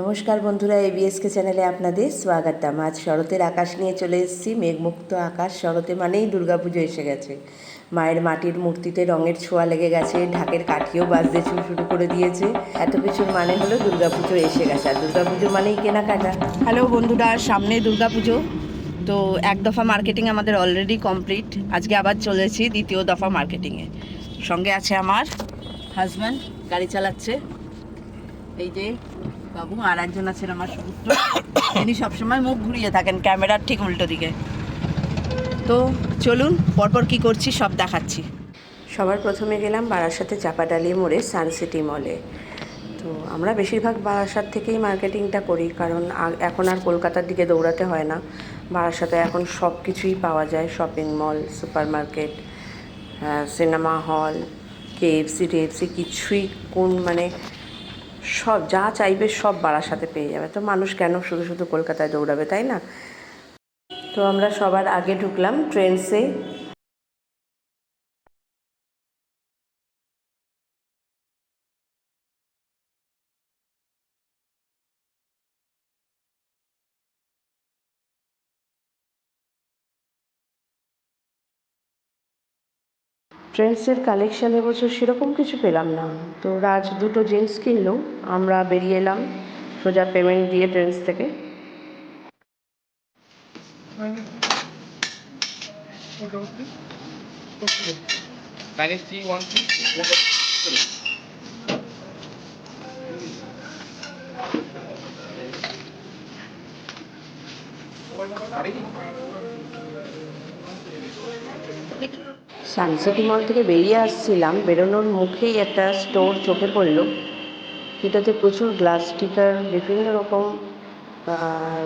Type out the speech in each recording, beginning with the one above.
নমস্কার বন্ধুরা এবিএসকে চ্যানেলে আপনাদের স্বাগতম। আজ শরতের আকাশ নিয়ে চলে এসেছি। মেঘমুক্ত আকাশ। শরতে মানেই দুর্গাপুজো এসে গেছে। মায়ের মাটির মূর্তিতে রঙের ছোঁয়া লেগে গেছে, ঢাকের কাঠিও বাজতে শুরু করে দিয়েছে। এত কিছুর মানে হলো দুর্গাপুজো এসে গেছে। আর দুর্গাপুজো মানেই কেনাকাটা। হ্যালো বন্ধুরা, সামনে দুর্গাপুজো। তো এক দফা মার্কেটিং আমাদের অলরেডি কমপ্লিট আজকে আবার চলেছি দ্বিতীয় দফা মার্কেটিংয়ে সঙ্গে আছে আমার হাজব্যান্ড গাড়ি চালাচ্ছে। এই যে বাবু আর একজন আছেন আমার সুপুত্র তিনি সবসময় মুখ ঘুরিয়ে থাকেন ক্যামেরার ঠিক উল্টো দিকে। তো চলুন, পরপর কি করছি সব দেখাচ্ছি। সবার প্রথমে গেলাম বারাসাতে চাপাডালি মোড়ে সানসিটি মলে। তো আমরা বেশিরভাগ বারাসাত থেকেই মার্কেটিংটা করি, কারণ এখন আর কলকাতার দিকে দৌড়াতে হয় না। বারাসাতে এখন সব কিছুই পাওয়া যায়, shopping mall super market cinema hall KFC টেএফসি কিছুই কোন মানে সব, যা চাইবে সব বাড়ার সাথে পেয়ে যাবে। তো মানুষ কেন শুধু শুধু কলকাতায় দৌড়াবে, তাই না? তো আমরা সবার আগে ঢুকলাম ট্রেন্সে ট্রেন্ডসের কালেকশান এবছর সেরকম কিছু পেলাম না তো রাজ দুটো জিন্স কিনলো, আমরা বেরিয়ে এলাম, সোজা পেমেন্ট দিয়ে ট্রেন্ডস থেকে two. সানসিটি মল থেকে বেরিয়ে আসছিলাম, বেরোনোর মুখেই একটা স্টোর চোখে পড়ল। যেটাতে প্রচুর গ্লাস স্টিকার, বিভিন্ন রকম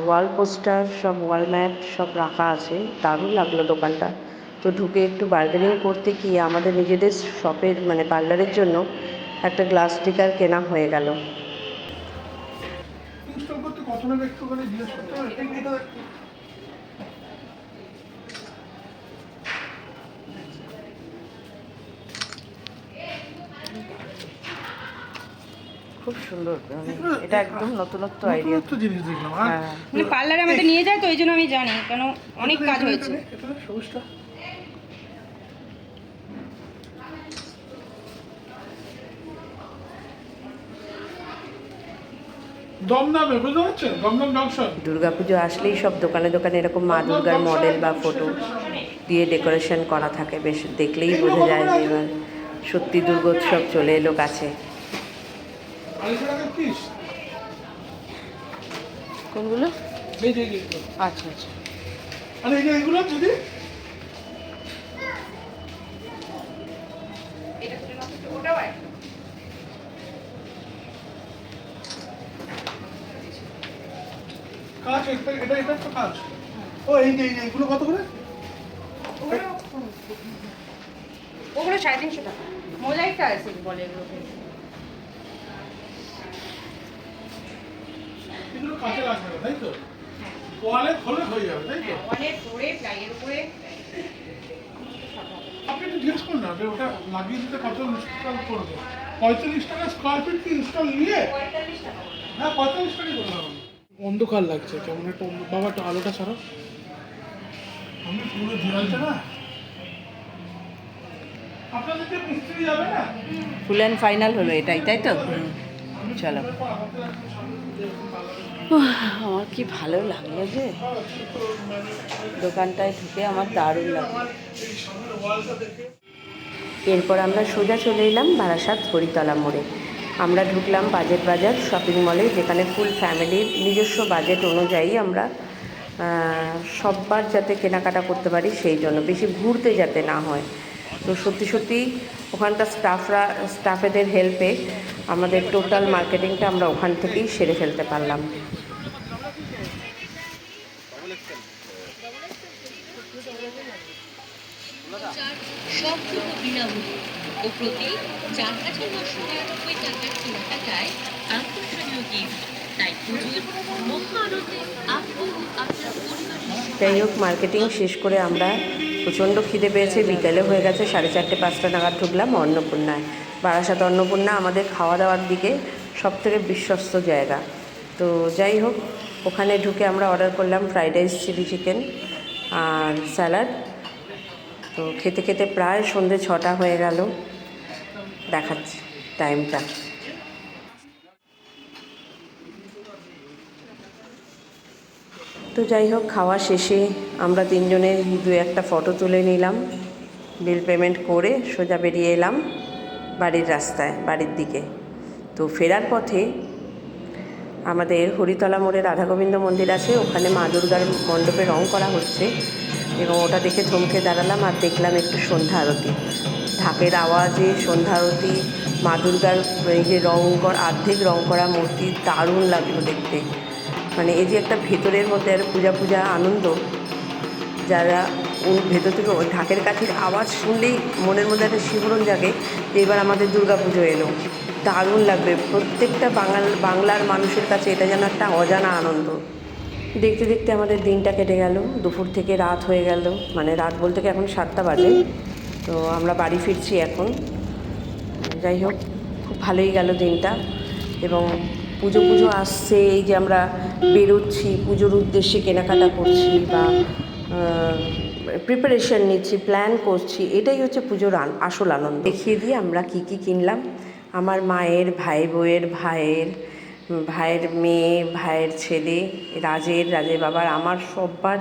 ওয়াল পোস্টার, সব ওয়াল ম্যাপ সব রাখা আছে। দারুণ লাগল দোকানটা। তো ঢুকে একটু বার্গেনিং করতে গিয়ে আমাদের নিজেদের শপের মানে পার্লারের জন্য একটা গ্লাস স্টিকার কেনা হয়ে গেল। কত নেবে একটুখানি জিজ্ঞেস করতে হবে এটা এটা খুব সুন্দর এটা একদম নতুনত্ব আইডিয়া নতুনত্ব জিনিস দেখলাম হ্যাঁ। মানে পার্লারে আমাদের নিয়ে যায় তো ওই জন্য আমি জানি কেন অনেক কাজ হয়েছে। সবুজটা। জংশন। দুর্গাপুজো আসলেই সব দোকানে দোকানে এরকম মা দুর্গার মডেল বা ফটো দিয়ে ডেকোরেশন করা থাকে বেশ দেখলেই বোঝা যায় যে এবার সত্যি দুর্গোৎসব চলে এলো কাছে। কোনগুলো। আচ্ছা আচ্ছা। আর এই যে এইগুলো দিদি কাজ এটা এটা এটা তো কাজ ও এই যে এই যে এইগুলো কত করে? ওগুলো সাড়ে তিনশো টাকা। মোজাইকটা আছে বলে এগুলোকে। এগুলো কাছে লাগবে না তাই তো? ওয়ালে খোলে হয়ে যাবে তাই তো? অনেক ধরে প্লাইয়ের উপরে। আপনি একটু জিজ্ঞেস করুন না যে ওটা লাগিয়ে দিতে কত ইনস্টল করবে? পঁয়তাল্লিশ টাকা স্কোয়ার ফিট কি ইনস্টল নিয়ে? হ্যাঁ পঁয়তাল্লিশ টাকাই করলাম অন্ধকার লাগছে কেমন একটা বাবা একটু আলোটা ছাড়ো আমি পুরো ঝুলাইছে না। আপনাদেরকে মিস্ত্রি যাবে না? ফুল অ্যান্ড ফাইনাল হলো এটাই তাই তো? চলো। আমার কি ভালো লাগল যে দোকানটায় ঢুকে আমার দারুণ লাগল। এরপর আমরা সোজা চলে এলাম বারাসাত হরিতলা মোড়ে। আমরা ঢুকলাম বাজেট বাজার শপিং মলে, যেখানে ফুল ফ্যামিলির নিজস্ব বাজেট অনুযায়ী আমরা সববার যাতে কেনাকাটা করতে পারি সেই জন্য, বেশি ঘুরতে যাতে না হয়। তো সত্যি সত্যি ওখানকার স্টাফরা স্টাফেদের হেল্পে আমাদের টোটাল মার্কেটিংটা আমরা ওখান থেকেই সেরে ফেলতে পারলাম। সম্পূর্ণ বিনামূল্যে ও প্রতি চার হাজার নশো নিরানব্বই টাকার কেনাকাটায় আকর্ষণীয় গিফট তাই পুজোর মহা আনন্দে আপনি আপনার পরিবারের যাই হোক মার্কেটিং শেষ করে আমরা প্রচণ্ড খিদে পেয়েছে। বিকেলে হয়ে গেছে সাড়ে চারটে পাঁচটা নাগাদ ঢুকলাম অন্নপূর্ণায়। বারাসাত অন্নপূর্ণা আমাদের খাওয়া দাওয়ার দিকে সব থেকে বিশ্বস্ত জায়গা। তো যাই হোক, ওখানে ঢুকে আমরা অর্ডার করলাম ফ্রাইড রাইস চিলি চিকেন আর স্যালাড তো খেতে খেতে প্রায় সন্ধে ছটা হয়ে গেল। দেখাচ্ছি টাইমটা তো যাই হোক, খাওয়া শেষে আমরা তিনজনে দু একটা ফটো তুলে নিলাম। বিল পেমেন্ট করে সোজা বেরিয়ে এলাম। বাড়ির রাস্তায়, বাড়ির দিকে। তো ফেরার পথে আমাদের হরিতলা মোড়ে রাধা গোবিন্দ মন্দির আছে, ওখানে মা দুর্গার মণ্ডপে রং করা হচ্ছে এবং ওটা দেখে থমকে দাঁড়ালাম আর দেখলাম একটু সন্ধ্যা আরতি। ঢাকের আওয়াজে সন্ধ্যা আরতি, মা দুর্গার এই যে রং করা অর্ধেক রং করা মূর্তি দারুণ লাগল দেখতে। মানে এই যে একটা ভেতরের মধ্যে আর পূজা পূজা আনন্দ, যারা ভেতর থেকে ওই ঢাকের কাঠির আওয়াজ শুনলেই মনের মধ্যে একটা শিহরণ জাগে যে এবার আমাদের পুজো এলো। দারুণ লাগবে। প্রত্যেকটা বাঙাল, বাংলার মানুষের কাছে এটা যেন একটা অজানা আনন্দ। দেখতে দেখতে আমাদের দিনটা কেটে গেল। দুপুর থেকে রাত হয়ে গেল। মানে রাত বলতে এখন সাতটা বাজে। তো আমরা বাড়ি ফিরছি এখন। যাই হোক, খুব ভালোই গেল দিনটা। এবং পুজো পুজো আসছে। এই যে আমরা বেরোচ্ছি, পুজোর উদ্দেশ্যে কেনাকাটা করছি বা প্রিপারেশন নিচ্ছি প্ল্যান করছি, এটাই হচ্ছে পুজোর আসল আনন্দ। দেখিয়ে দিয়ে আমরা কি কি কিনলাম? আমার মায়ের, ভাই বউয়ের, ভাইয়ের ভাইয়ের মেয়ে, ভাইয়ের ছেলে, রাজের রাজের বাবার, আমার সববার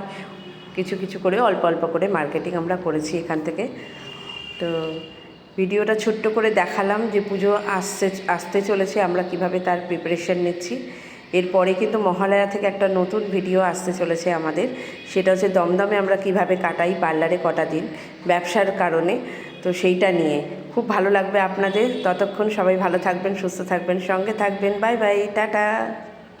কিছু কিছু করে, অল্প অল্প করে মার্কেটিং আমরা করেছি এখান থেকে। তো ভিডিওটা ছোট্ট করে দেখালাম যে পুজো আসছে, আসতে চলেছে, আমরা কীভাবে তার প্রিপারেশন নিচ্ছি। এরপরে কিন্তু মহালয়া থেকে একটা নতুন ভিডিও আসতে চলেছে আমাদের। সেটা হচ্ছে দমদমে আমরা কীভাবে কাটাই, পার্লারে কটা দিন, ব্যবসার কারণে। তো সেইটা নিয়ে। খুব ভালো লাগবে আপনাদের। ততক্ষণ সবাই ভালো থাকবেন, সুস্থ থাকবেন, সঙ্গে থাকবেন। Bye bye, tata.